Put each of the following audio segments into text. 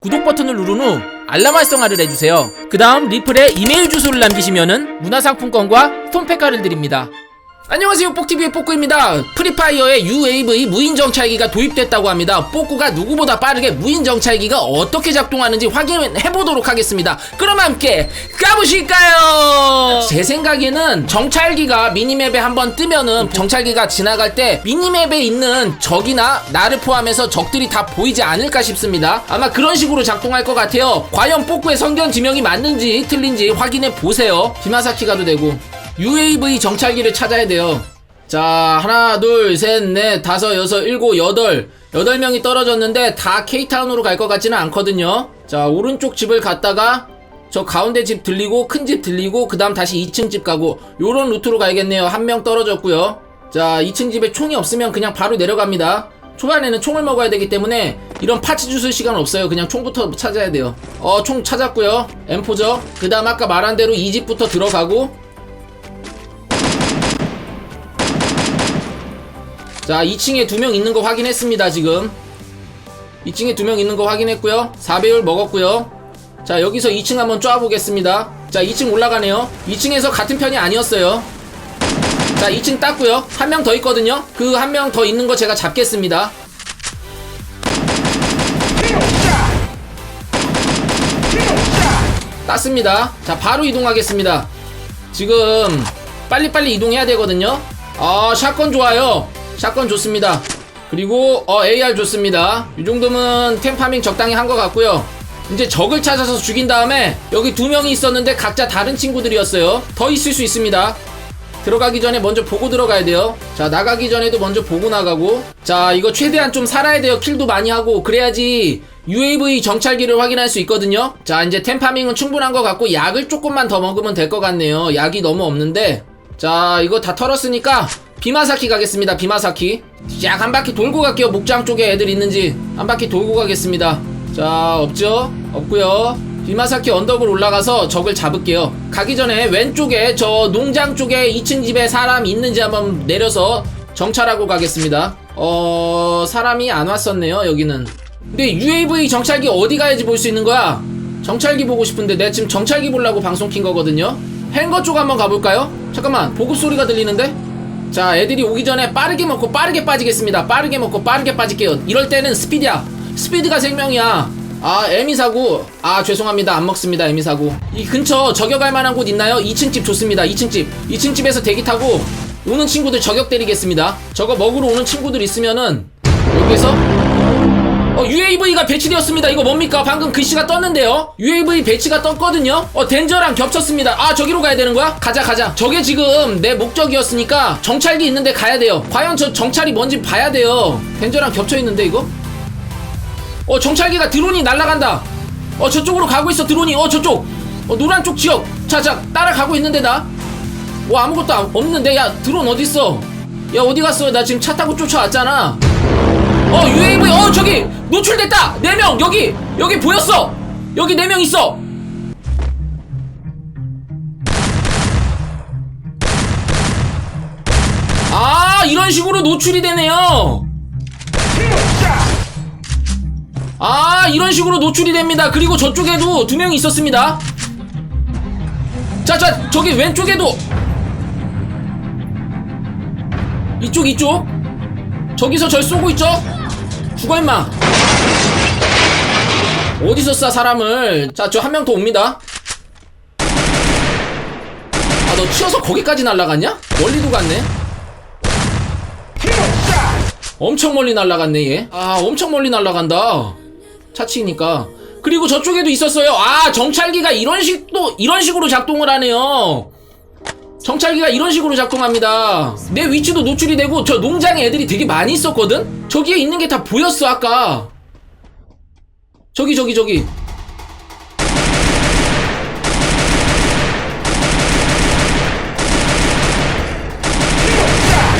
구독 버튼을 누른 후 알람 활성화를 해주세요. 그 다음 리플에 이메일 주소를 남기시면은 문화상품권과 스톤팩가를 드립니다. 안녕하세요 뽁TV의 뽁꾸입니다. 프리파이어의 UAV 무인정찰기가 도입됐다고 합니다. 뽁꾸가 누구보다 빠르게 무인정찰기가 어떻게 작동하는지 확인해보도록 하겠습니다. 그럼 함께 가보실까요? 제 생각에는 정찰기가 미니맵에 한번 뜨면은 정찰기가 지나갈 때 미니맵에 있는 적이나 나를 포함해서 적들이 다 보이지 않을까 싶습니다. 아마 그런 식으로 작동할 것 같아요. 과연 뽁꾸의 성견 지명이 맞는지 틀린지 확인해 보세요. 비마사키 가도 되고 UAV 정찰기를 찾아야 돼요. 자, 하나, 둘, 셋, 넷, 다섯, 여섯, 일곱, 여덟. 여덟 명이 떨어졌는데 다 K타운으로 갈 것 같지는 않거든요. 자, 오른쪽 집을 갔다가 저 가운데 집 들리고 큰 집 들리고 그 다음 다시 2층 집 가고 요런 루트로 가야겠네요. 한 명 떨어졌고요. 자, 2층 집에 총이 없으면 그냥 바로 내려갑니다. 초반에는 총을 먹어야 되기 때문에 이런 파츠 주술 시간 없어요. 그냥 총부터 찾아야 돼요. 어, 총 찾았고요. M4죠. 그 다음 아까 말한 대로 이 집부터 들어가고 자 2층에 두 명 있는 거 확인했습니다 지금. 2층에 두 명 있는 거 확인했고요. 4배율 먹었고요. 자 여기서 2층 한번 쫙 보겠습니다. 자 2층 올라가네요. 2층에서 같은 편이 아니었어요. 자 2층 땄고요. 한 명 더 있거든요. 그 한 명 더 있는 거 제가 잡겠습니다. 땄습니다. 자 바로 이동하겠습니다. 지금 빨리빨리 이동해야 되거든요. 아 샷건 좋아요 샷건 좋습니다. 그리고 어 AR 좋습니다. 이 정도면 템파밍 적당히 한 것 같고요. 이제 적을 찾아서 죽인 다음에 여기 두 명이 있었는데 각자 다른 친구들이었어요. 더 있을 수 있습니다. 들어가기 전에 먼저 보고 들어가야 돼요. 자 나가기 전에도 먼저 보고 나가고. 자 이거 최대한 좀 살아야 돼요. 킬도 많이 하고. 그래야지 UAV 정찰기를 확인할 수 있거든요. 자 이제 템파밍은 충분한 것 같고 약을 조금만 더 먹으면 될 것 같네요. 약이 너무 없는데. 자 이거 다 털었으니까 비마사키 가겠습니다 비마사키. 쫙 한 바퀴 돌고 갈게요. 목장 쪽에 애들 있는지. 한 바퀴 돌고 가겠습니다. 자 없죠? 없고요. 비마사키 언덕을 올라가서 적을 잡을게요. 가기 전에 왼쪽에 저 농장 쪽에 2층 집에 사람 있는지 한번 내려서 정찰하고 가겠습니다. 어 사람이 안 왔었네요 여기는. 근데 UAV 정찰기 어디 가야지 볼 수 있는 거야? 정찰기 보고 싶은데 내가 지금 정찰기 보려고 방송 킨 거거든요. 행거 쪽 한번 가볼까요? 잠깐만 보급 소리가 들리는데? 자 애들이 오기 전에 빠르게 먹고 빠르게 빠지겠습니다. 빠르게 먹고 빠르게 빠질게요. 이럴 때는 스피드야. 스피드가 생명이야. 아 에미사고 아 죄송합니다. 안 먹습니다 에미사고 이 근처 저격할 만한 곳 있나요? 2층 집 좋습니다. 2층 집. 2층 집에서 대기 타고 오는 친구들 저격 때리겠습니다. 저거 먹으러 오는 친구들 있으면은 여기서 어, UAV가 배치되었습니다. 이거 뭡니까? 방금 글씨가 떴는데요. UAV 배치가 떴거든요. 어, 덴저랑 겹쳤습니다. 아, 저기로 가야 되는 거야? 가자, 가자. 저게 지금 내 목적이었으니까 정찰기 있는데 가야 돼요. 과연 저 정찰이 뭔지 봐야 돼요. 덴저랑 겹쳐 있는데 이거? 어, 정찰기가 드론이 날아간다. 어, 저쪽으로 가고 있어. 드론이. 어, 저쪽. 어, 노란 쪽 지역. 자, 자, 따라가고 있는데 나. 어, 아무것도 안- 없는데 야, 드론 어디 있어? 야, 어디 갔어? 나 지금 차 타고 쫓아왔잖아. 어 UAV 어 저기 노출됐다. 4명 여기 여기 보였어. 여기 4명 있어. 아 이런 식으로 노출이 되네요. 아 이런 식으로 노출이 됩니다. 그리고 저쪽에도 두 명이 있었습니다. 자자 저기 왼쪽에도. 이쪽 이쪽. 저기서 절 쏘고 있죠? 죽어 임마. 어디서 쏴 사람을? 자 저 한 명 더 옵니다. 아 너 치어서 거기까지 날아갔냐? 멀리도 갔네. 엄청 멀리 날아갔네 얘 아 엄청 멀리 날아간다. 차치니까. 그리고 저쪽에도 있었어요. 아 정찰기가 이런 식도 이런 식으로 작동을 하네요 정찰기가 이런 식으로 작동합니다. 내 위치도 노출이 되고 저 농장에 애들이 되게 많이 있었거든? 저기에 있는 게 다 보였어 아까. 저기 저기 저기.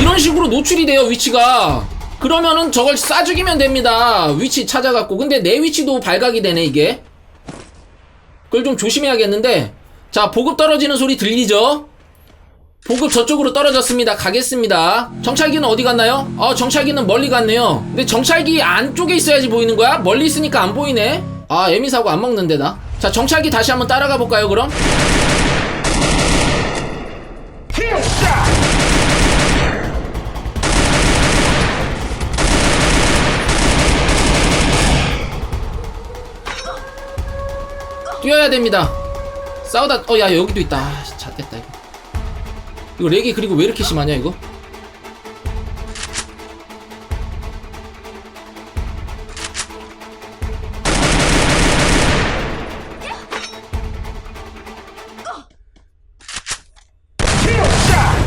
이런 식으로 노출이 돼요 위치가. 그러면은 저걸 쏴 죽이면 됩니다. 위치 찾아갖고. 근데 내 위치도 발각이 되네 이게. 그걸 좀 조심해야겠는데. 자 보급 떨어지는 소리 들리죠? 보급 저쪽으로 떨어졌습니다. 가겠습니다. 정찰기는 어디 갔나요? 어, 정찰기는 멀리 갔네요. 근데 정찰기 안쪽에 있어야지 보이는 거야? 멀리 있으니까 안 보이네. 아 에미 사고 안 먹는데 나 자 정찰기 다시 한번 따라가 볼까요 그럼 뛰어야 됩니다 싸우다 어 야 여기도 있다 아, 잣됐다 이거 이거 렉이 그리고 왜 이렇게 심하냐 이거?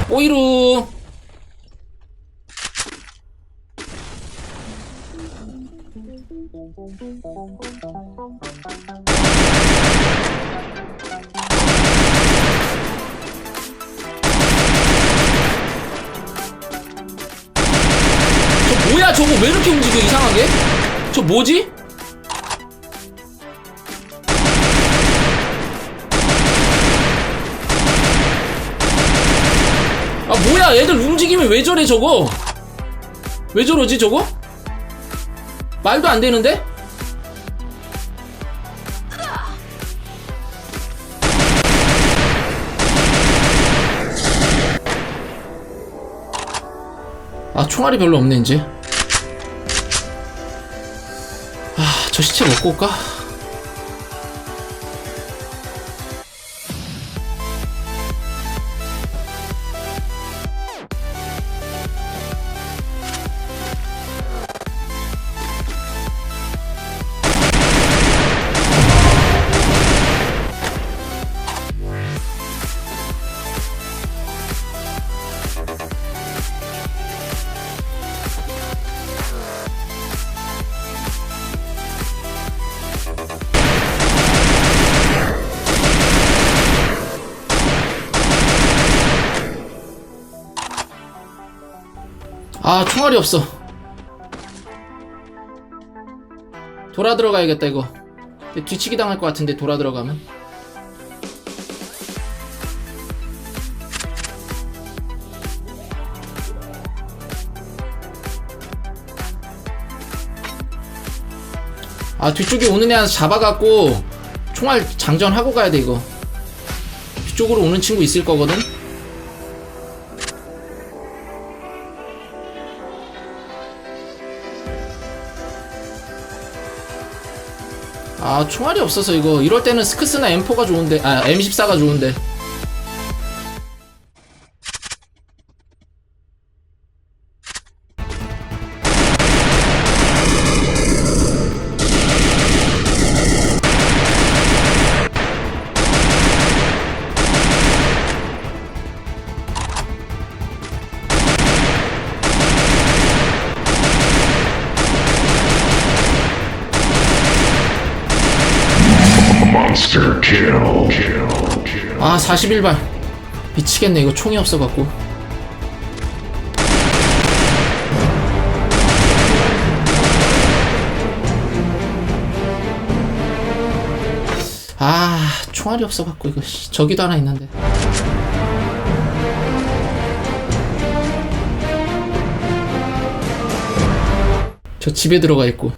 오이루 저거 왜 이렇게 움직여 이상하게? 저 뭐지? 아 뭐야 애들 움직이면 왜 저래 저거? 왜 저러지 저거? 말도 안 되는데? 아 총알이 별로 없네 이제 저 시체 먹고 올까? 아 총알이 없어. 돌아 들어가야겠다 이거. 뒤치기 당할 것 같은데 돌아 들어가면. 아 뒤쪽에 오는 애 하나 잡아갖고 총알 장전하고 가야 돼 이거. 뒤쪽으로 오는 친구 있을 거거든 아 총알이 없어서 이거. 이럴 때는 스크스나 M4가 좋은데 아 M14가 좋은데 Monster kill. 아 41발. 미치겠네 이거 총이 없어갖고. 아 총알이 없어갖고 이거 씨, 저기도 하나 있는데. 저 집에 들어가 있고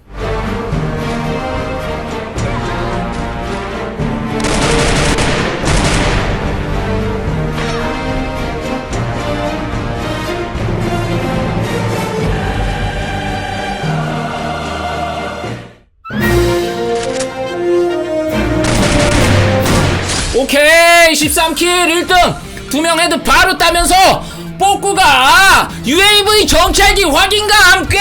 13킬 1등. 두 명 헤드 바로 따면서 뽀꾸가 UAV 정찰기 확인과 함께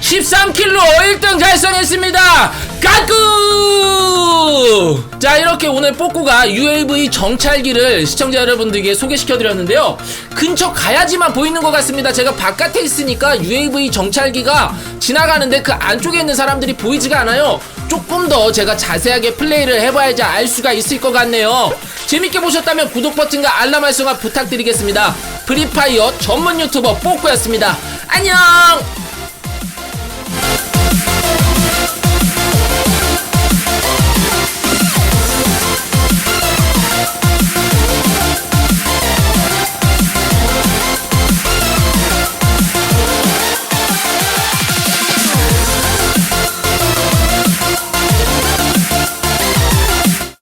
13킬로 1등 달성했습니다. 까꾸! 자 이렇게 오늘 뽀꾸가 UAV 정찰기를 시청자 여러분들에게 소개시켜드렸는데요. 근처 가야지만 보이는 것 같습니다. 제가 바깥에 있으니까 UAV 정찰기가 지나가는데 그 안쪽에 있는 사람들이 보이지가 않아요 조금 더 제가 자세하게 플레이를 해봐야지 알 수가 있을 것 같네요. 재밌게 보셨다면 구독 버튼과 알람 활성화 부탁드리겠습니다. 프리파이어 전문 유튜버 뽀꾸였습니다. 안녕!